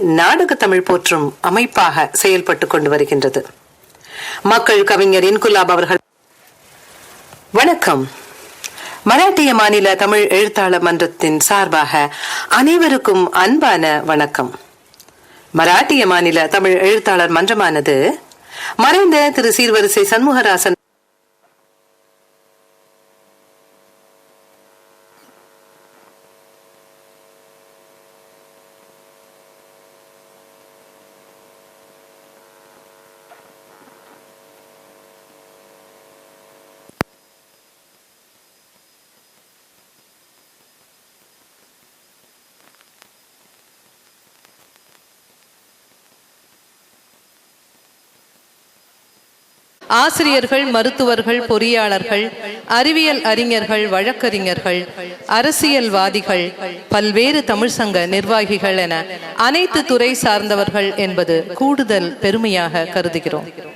நாடக தமிழ் போற்றும் அமைப்பாக செயல்பட்டு கொண்டு வருகின்றது. மக்கள் கவிஞர் இன்குலாப் அவர்கள். வணக்கம். மராட்டிய மாநில தமிழ் எழுத்தாளர் மன்றத்தின் சார்பாக அனைவருக்கும் அன்பான வணக்கம். மராட்டிய மாநில தமிழ் எழுத்தாளர் மன்றமானது மறைந்த திரு சீர்வரிசை சண்முகராசன் ஆசிரியர்கள் மருத்துவர்கள் பொறியாளர்கள் அறிவியல் அறிஞர்கள் வழக்கறிஞர்கள் அரசியல்வாதிகள் பல்வேறு தமிழ் சங்க நிர்வாகிகள் என அனைத்து துறை சார்ந்தவர்கள் என்பது கூடுதல் பெருமையாக கருதுகிறோம்.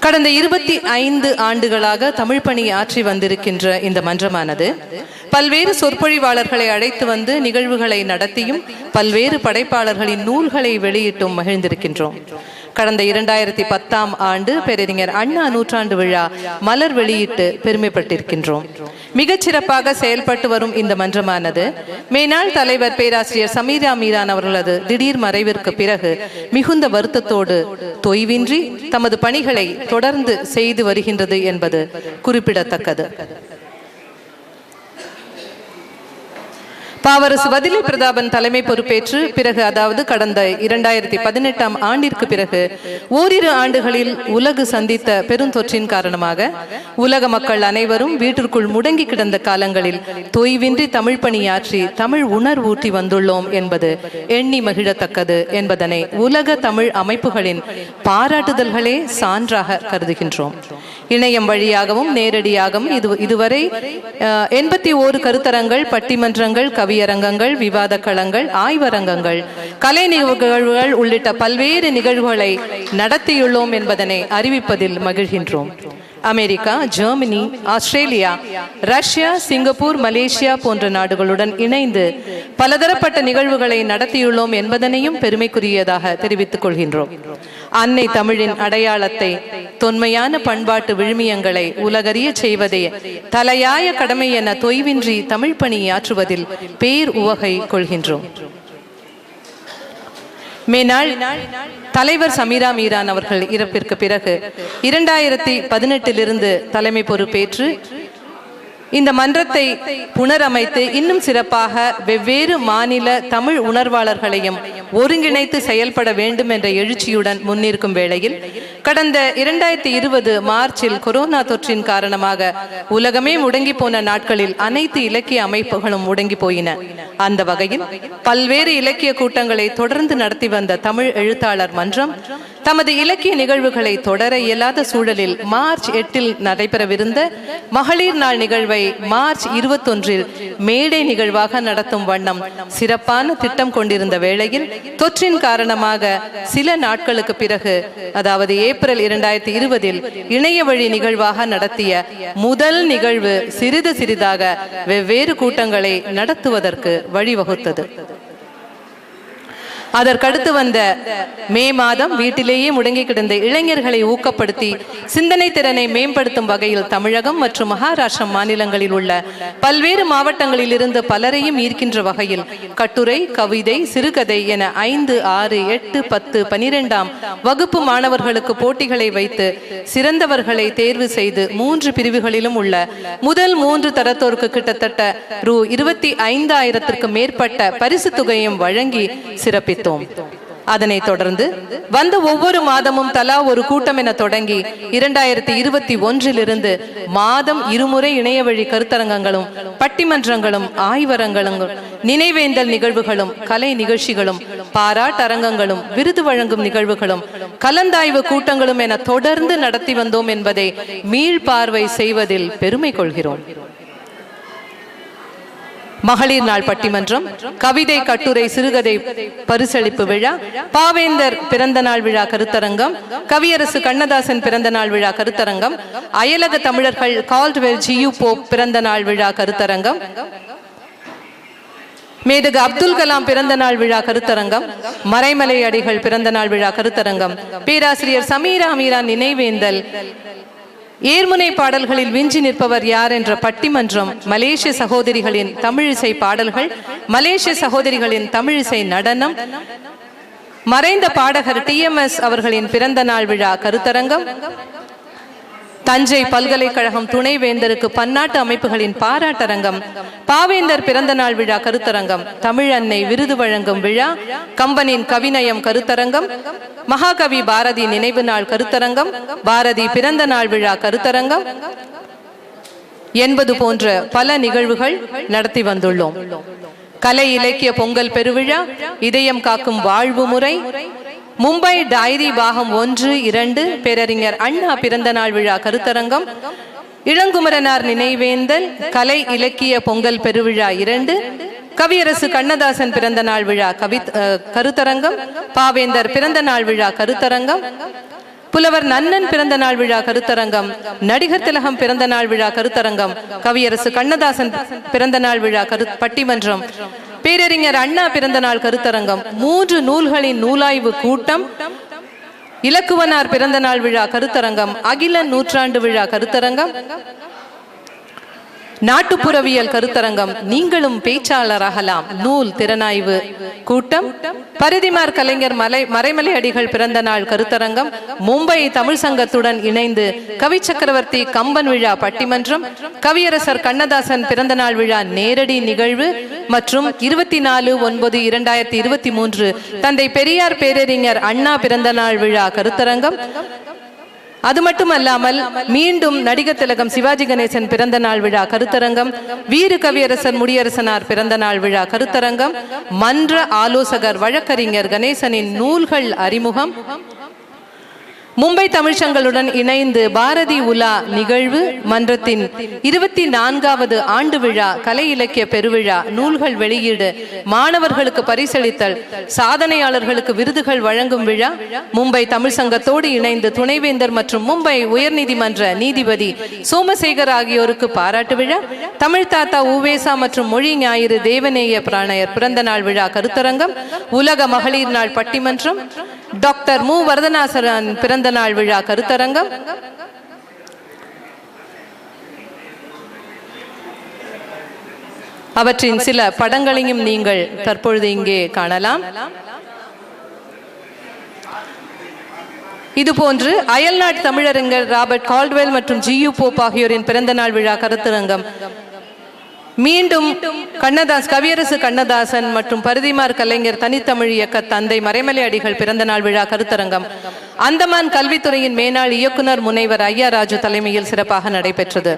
கடந்த இருபத்தி ஐந்து ஆண்டுகளாக தமிழ் பணி ஆற்றி வந்திருக்கின்ற இந்த மன்றமானது பல்வேறு சொற்பொழிவாளர்களை அழைத்து வந்து நிகழ்வுகளை நடத்தியும் பல்வேறு படைப்பாளர்களின் நூல்களை வெளியிட்டும் மகிழ்ந்திருக்கின்றோம். கடந்த இரண்டாயிரத்தி பத்தாம் ஆண்டு பேரறிஞர் அண்ணா நூற்றாண்டு விழா மலர் வெளியிட்டு பெருமைப்பட்டிருக்கின்றோம். மிகச்சிறப்பாக செயல்பட்டு வரும் இந்த மன்றமானது மேனாள் தலைவர் பேராசிரியர் சமீரா மீரான் அவர்களது திடீர் மறைவிற்கு பிறகு மிகுந்த வருத்தத்தோடு தொய்வின்றி தமது பணிகளை தொடர்ந்து செய்து வருகின்றது என்பது குறிப்பிடத்தக்கது. பாவரசு வதிலை பிரதாபன் தலைமை பொறுப்பேற்று பிறகு அதாவது கடந்த இரண்டாயிரத்தி பதினெட்டாம் ஆண்டிற்கு பிறகு ஓரிரு ஆண்டுகளில் உலகு சந்தித்த பெருந்தொற்றின் காரணமாக உலக மக்கள் அனைவரும் வீட்டிற்குள் முடங்கி கிடந்த காலங்களில் தொய்வின்றி தமிழ் பணியாற்றி தமிழ் உணர்வூட்டி வந்துள்ளோம் என்பது எண்ணி மகிழத்தக்கது என்பதனை உலக தமிழ் அமைப்புகளின் பாராட்டுதல்களே சான்றாக கருதுகின்றோம். இணையம் வழியாகவும் நேரடியாகவும் இது இதுவரை எண்பத்தி ஓரு கருத்தரங்கள் பட்டிமன்றங்கள் கவி கவியரங்கங்கள் விவாத களங்கள் ஆய்வரங்கங்கள் கலை நிகழ்வுகள் உள்ளிட்ட பல்வேறு நிகழ்வுகளை நடத்தியுள்ளோம் என்பதனை அறிவிப்பதில் மகிழ்கின்றோம். America Germany Australia Russia Singapore Malaysia போன்ற நாடுகளுடன் இணைந்து பலதரப்பட்ட நிகழ்வுகளை நடத்தியுள்ளோம் என்பதனையும் பெருமைக்குரியதாக தெரிவித்துக் கொள்கின்றோம். அன்னை தமிழின் அடையாளத்தை தொன்மையான பண்பாட்டு விழுமியங்களை உலகறிய செய்வதே தலையாய கடமை என தொய்வின்றி தமிழ் பணியாற்றுவதில் பேர் உவகை கொள்கின்றோம். மேனாள் தலைவர் சமீரா மீரான் அவர்கள் இறப்பிற்கு பிறகு இரண்டாயிரத்தி பதினெட்டிலிருந்து தலைமை பொறுப்பேற்று இந்த மன்றத்தை புனரமைத்து இன்னும் சிறப்பாக வெவ்வேறு மாநில தமிழ் உணர்வாளர்களையும் ஒருங்கிணைத்து செயல்பட வேண்டும் என்ற எழுச்சியுடன் முன்னிற்கும் வேளையில் கடந்த இரண்டாயிரத்தி இருபது மார்ச்சில் கொரோனா தொற்றின் காரணமாக உலகமே முடங்கி போன நாட்களில் அனைத்து இலக்கிய அமைப்புகளும் முடங்கி போயின. அந்த வகையில் பல்வேறு இலக்கிய கூட்டங்களை தொடர்ந்து நடத்தி வந்த தமிழ் எழுத்தாளர் மன்றம் தமது இலக்கிய நிகழ்வுகளை தொடர இயலாத சூழலில் மார்ச் எட்டில் நடைபெறவிருந்த மகளிர் நாள் நிகழ்வை மார்ச் இருபத்தொன்றில் மேடை நிகழ்வாக நடத்தும் வண்ணம் சிறப்பான திட்டம் கொண்டிருந்த வேளையில் தொற்றின் காரணமாக சில நாட்களுக்கு பிறகு அதாவது ஏப்ரல் இரண்டாயிரத்தி இருபதில் இணைய வழி நிகழ்வாக நடத்திய முதல் நிகழ்வு சிறிது சிறிதாக வெவ்வேறு கூட்டங்களை நடத்துவதற்கு வழிவகுத்தது. அதற்கடுத்து வந்த மே மாதம் வீட்டிலேயே முடங்கி கிடந்த இளைஞர்களை ஊக்கப்படுத்தி சிந்தனை திறனை மேம்படுத்தும் வகையில் தமிழகம் மற்றும் மகாராஷ்டிரம் மாநிலங்களில் உள்ள பல்வேறு மாவட்டங்களில் இருந்து பலரையும் ஈர்க்கின்ற வகையில் கட்டுரை கவிதை சிறுகதை என ஐந்து ஆறு எட்டு பத்து பனிரெண்டாம் வகுப்பு மாணவர்களுக்கு போட்டிகளை வைத்து சிறந்தவர்களை தேர்வு செய்து மூன்று பிரிவுகளிலும் உள்ள முதல் மூன்று தரத்தோருக்கு கிட்டத்தட்ட ரூ இருபத்தி ஐந்தாயிரத்திற்கு மேற்பட்ட பரிசு தொகையும் வழங்கி சிறப்பித்தார். வைத்தோம் அதனைத் தொடர்ந்து வந்த ஒவ்வொரு மாதமும் தலா ஒரு கூட்டம் என தொடங்கி இரண்டாயிரத்தி இருபத்தி ஒன்றிலிருந்து மாதம் இருமுறை இணைய வழி கருத்தரங்கங்களும் பட்டிமன்றங்களும் ஆய்வரங்களும் நினைவேந்தல் நிகழ்வுகளும் கலை நிகழ்ச்சிகளும் பாராட்டரங்கங்களும் விருது வழங்கும் நிகழ்வுகளும் கலந்தாய்வு கூட்டங்களும் என தொடர்ந்து நடத்தி வந்தோம் என்பதை மீள்பார்வை செய்வதில் பெருமை கொள்கிறோம். மகளிர் நாள் பட்டிமன்றம் கவிதை கட்டுரை சிறுகதை பரிசளிப்பு விழா பாவேந்தர் பிறந்த நாள் விழா கருத்தரங்கம் கவியரசு கண்ணதாசன் பிறந்த நாள் விழா கருத்தரங்கம் அயலக தமிழர்கள் கால்ட்வெல் ஜியு போப் பிறந்த நாள் விழா கருத்தரங்கம் மேதகு அப்துல் கலாம் பிறந்த நாள் விழா கருத்தரங்கம் மறைமலை அடிகள் பிறந்த நாள் விழா கருத்தரங்கம் பேராசிரியர் சமீரா மீரா நினைவேந்தல் ஏர்முனை பாடல்களில் விஞ்சி நிற்பவர் யார் என்ற பட்டிமன்றம் மலேசிய சகோதரிகளின் தமிழிசை பாடல்கள் மலேசிய சகோதரிகளின் தமிழிசை நடனம். மறைந்த பாடகர் டிஎம்எஸ் அவர்களின் பிறந்த நாள் விழா கருத்தரங்கம். தஞ்சை பல்கலைக்கழகம் துணைவேந்தருக்கு பன்னாட்டு அமைப்புகளின் பாராட்டரங்கம் பாவேந்தர் பிறந்த நாள் விழா கருத்தரங்கம் தமிழன்னை விருது வழங்கும் விழா கம்பனின் கவிநயம் கருத்தரங்கம் மகாகவி பாரதி நினைவு நாள் கருத்தரங்கம் பாரதி பிறந்த நாள் விழா கருத்தரங்கம் என்பது போன்ற பல நிகழ்வுகள் நடத்தி வந்துள்ளோம். கலை இலக்கிய பொங்கல் பெருவிழா இதயம் காக்கும் வாழ்வு முறை மும்பை டைரி பாகம் ஒன்று இரண்டு பேரறிஞர் அண்ணா பிறந்த நாள் விழா கருத்தரங்கம். இளங்குமரனார் நினைவேந்தல் கலை இலக்கிய பொங்கல் பெருவிழா இரண்டு கவியரசு கண்ணதாசன் பிறந்த நாள் விழா கவி கருத்தரங்கம். பாவேந்தர் பிறந்த நாள் விழா கருத்தரங்கம். புலவர் நன்னன் பிறந்த நாள் விழா கருத்தரங்கம் நடிகர் திலகம் பிறந்த நாள் விழா கருத்தரங்கம் கவியரசு கண்ணதாசன் பிறந்த நாள் விழா கரு பட்டிமன்றம் பேரறிஞர் அண்ணா பிறந்த நாள் கருத்தரங்கம் மூன்று நூல்களின் நூலாய்வு கூட்டம் இலக்குவனார் பிறந்த நாள் விழா கருத்தரங்கம் அகில நூற்றாண்டு விழா கருத்தரங்கம் நாட்டுப்புறவியல் கருத்தரங்கம் நீங்களும் பேச்சாளராகலாம். நூல் திறனாய்வு கூட்டம். பரிதிமார் கலைஞர் மலை மறைமலை அடிகள் பிறந்த நாள் கருத்தரங்கம். மும்பை தமிழ் சங்கத்துடன் இணைந்து கவி சக்கரவர்த்தி கம்பன் விழா பட்டிமன்றம். கவியரசர் கண்ணதாசன் பிறந்த நாள் விழா நேரடி நிகழ்வு. மற்றும் இருபத்தி நாலு ஒன்பது இரண்டாயிரத்தி இருபத்தி மூன்று தந்தை பெரியார் பேரறிஞர் அண்ணா பிறந்த நாள் விழா கருத்தரங்கம். அது மட்டுமல்லாமல் மீண்டும் நடிகர் திலகம் சிவாஜி கணேசன் பிறந்த நாள் விழா கருத்தரங்கம் வீர கவியரசர் முடியரசனார் பிறந்த நாள் விழா கருத்தரங்கம் மன்ற ஆலோசகர் வழக்கறிஞர் கணேசனின் நூல்கள் அறிமுகம். மும்பை தமிழ்ச்சங்களுடன் இணைந்து பாரதி உலா நிகழ்வு மன்றத்தின் இருபத்தி நான்காவது ஆண்டு விழா கலை இலக்கிய பெருவிழா நூல்கள் வெளியீடு மாணவர்களுக்கு பரிசளித்தல் சாதனையாளர்களுக்கு விருதுகள் வழங்கும் விழா மும்பை தமிழ் சங்கத்தோடு இணைந்து துணைவேந்தர் மற்றும் மும்பை உயர்நீதிமன்ற நீதிபதி சோமசேகர் ஆகியோருக்கு பாராட்டு விழா தமிழ் தாத்தா உவேசா மற்றும் மொழி ஞாயிறு தேவநேய பிராணயர் பிறந்த நாள் விழா கருத்தரங்கம் உலக மகளிர் நாள் பட்டிமன்றம் டாக்டர் மு. வரதநாசரன் பிறந்த நாள் விழா கருத்தரங்கம். அவற்றின் சில படங்களையும் நீங்கள் தற்பொழுது இங்கே காணலாம். இதுபோன்று அயல்நாட்டு தமிழறிஞர் ராபர்ட் கால்ட்வெல் மற்றும் ஜியு போப் ஆகியோரின் பிறந்த நாள் விழா கருத்தரங்கம் மீண்டும் கண்ணதாஸ் கவியரசு கண்ணதாசன் மற்றும் பருதிமார் கலைஞர் தனித்தமிழ் இயக்க தந்தை மறைமலை அடிகள் பிறந்த நாள் விழா கருத்தரங்கம். அந்தமான் கல்வித்துறையின் மேனாள் இயக்குனர் முனைவர் ஐயா ராஜு தலைமையில் சிறப்பாக நடைபெற்றது.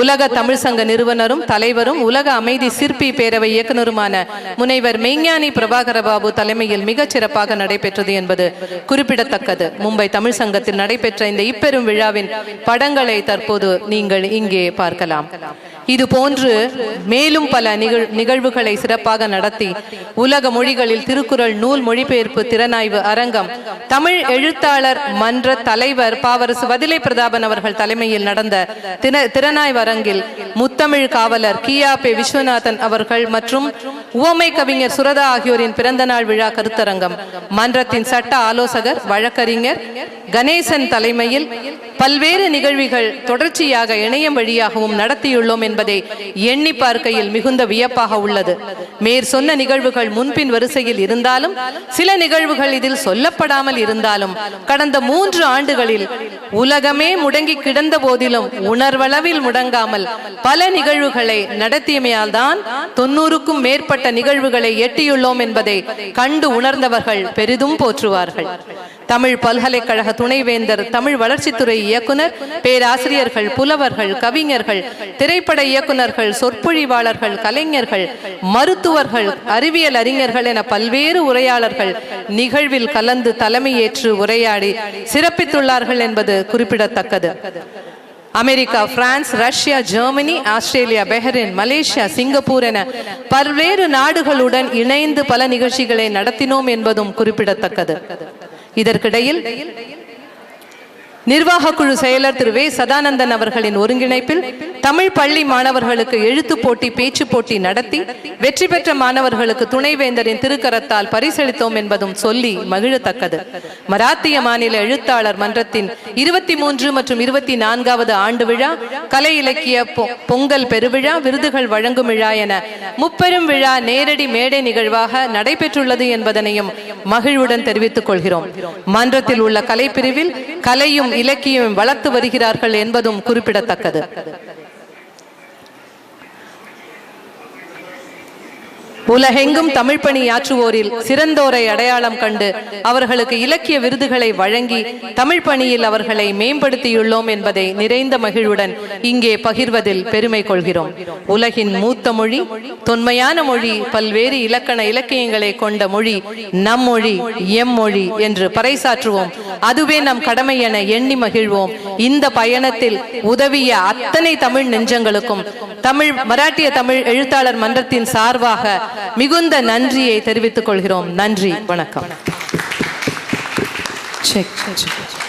உலக தமிழ் சங்க நிறுவனரும் தலைவரும் உலக அமைதி சிற்பி பேரவை இயக்குனருமான முனைவர் மெய்ஞானி பிரபாகர பாபு தலைமையில் மிகச் சிறப்பாக நடைபெற்றது என்பது குறிப்பிடத்தக்கது. மும்பை தமிழ் சங்கத்தில் நடைபெற்ற இந்த இப்பெரும் விழாவின் படங்களை தற்போது நீங்கள் இங்கே பார்க்கலாம். இது போன்று மேலும் பல நிகழ் நிகழ்வுகளை சிறப்பாக நடத்தி. உலக மொழிகளில் திருக்குறள் நூல் மொழிபெயர்ப்பு திறனாய்வு அரங்கம். தமிழ் எழுத்தாளர் மன்ற தலைவர் பாவரசு வதிலை பிரதாபன் அவர்கள் தலைமையில் நடந்த திறனாய்வு அரங்கில் முத்தமிழ் காவலர் கியா பே. விஸ்வநாதன் அவர்கள் மற்றும் உவமை கவிஞர் சுரதா ஆகியோரின் பிறந்தநாள் விழா கருத்தரங்கம். மன்றத்தின் சட்ட ஆலோசகர் வழக்கறிஞர் கணேசன் தலைமையில் பல்வேறு நிகழ்வுகள் தொடர்ச்சியாக இணையம் வழியாகவும் நடத்தியுள்ளோம் என்பதை எண்ணி பார்க்கையில் மிகுந்த வியப்பாக உள்ளது. மேற் சொன்ன நிகழ்வுகள் முன்பின் வரிசையில் இருந்தாலும் சில நிகழ்வுகள் இதில் சொல்லப்படாமல் இருந்தாலும் கடந்த மூன்று ஆண்டுகளில் உலகமே முடங்கி கிடந்த போதிலும் உணர்வளவில் முடங்காமல் பல நிகழ்வுகளை நடத்தியமையால் தான் தொன்னூறுக்கும் மேற்பட்ட நிகழ்வுகளை எட்டியுள்ளோம் என்பதை கண்டு உணர்ந்தவர்கள் பெரிதும் போற்றுவார்கள். தமிழ் பல்கலைக்கழக துணைவேந்தர் தமிழ் வளர்ச்சித்துறை இயக்குனர் பேராசிரியர்கள் புலவர்கள் கவிஞர்கள் திரைப்பட இயக்குனர்கள் சொற்பொழிவாளர்கள் கலைஞர்கள் மருத்துவர்கள் அறிவியல் அறிஞர்கள் என பல்வேறு உரையாளர்கள் நிகழ்வில் கலந்து தலைமையேற்று உரையாடி சிறப்பித்துள்ளார்கள் என்பது குறிப்பிடத்தக்கது. America France Russia Germany Australia Bahrain Malaysia Singapore என பல்வேறு நாடுகளுடன் இணைந்து பல நிகழ்ச்சிகளை நடத்தினோம் என்பதும் குறிப்பிடத்தக்கது. இதற்கிடையில் நிர்வாக குழு செயலர் திரு வே. சதானந்தன் அவர்களின் ஒருங்கிணைப்பில் தமிழ் பள்ளி மாணவர்களுக்கு எழுத்து போட்டி பேச்சு போட்டி நடத்தி வெற்றி பெற்ற மாணவர்களுக்கு துணைவேந்தரின் திருக்கரத்தால் பரிசளித்தோம் என்பதும் சொல்லி மகிழத்தக்கது. மராத்திய மாநில எழுத்தாளர் மன்றத்தின் இருபத்தி மூன்று மற்றும் இருபத்தி நான்காவது ஆண்டு விழா கலை இலக்கிய பொ- பொங்கல் பெருவிழா விருதுகள் வழங்கும் விழா என முப்பெரும் விழா நேரடி மேடை நிகழ்வாக நடைபெற்றுள்ளது என்பதனையும் மகிழ்வுடன் தெரிவித்துக் கொள்கிறோம். மன்றத்தில் உள்ள கலைப்பிரிவில் கலையும் இலக்கியம் வளர்த்து வருகிறார்கள் என்பதும் குறிப்பிடத்தக்கது. உலகெங்கும் தமிழ் பணியாற்றுவோரில் சிறந்தோரை அடையாளம் கண்டு அவர்களுக்கு இலக்கிய விருதுகளை வழங்கி தமிழ் பணியில் அவர்களை மேம்படுத்தியுள்ளோம் என்பதை நிறைந்த மகிழ்வுடன் இங்கே பகிர்வதில் பெருமை கொள்கிறோம். உலகின் மூத்த மொழி தொன்மையான மொழி பல்வேறு இலக்கண இலக்கியங்களை கொண்ட மொழி நம் மொழி எம் மொழி என்று பறைசாற்றுவோம். அதுவே நம் கடமை என எண்ணி மகிழ்வோம். இந்த பயணத்தில் உதவிய அத்தனை தமிழ் நெஞ்சங்களுக்கும் தமிழ் மராட்டிய தமிழ் எழுத்தாளர் மன்றத்தின் சார்பாக மிகுந்த நன்றியை தெரிவித்துக் கொள்கிறோம். நன்றி. வணக்கம். Check, check.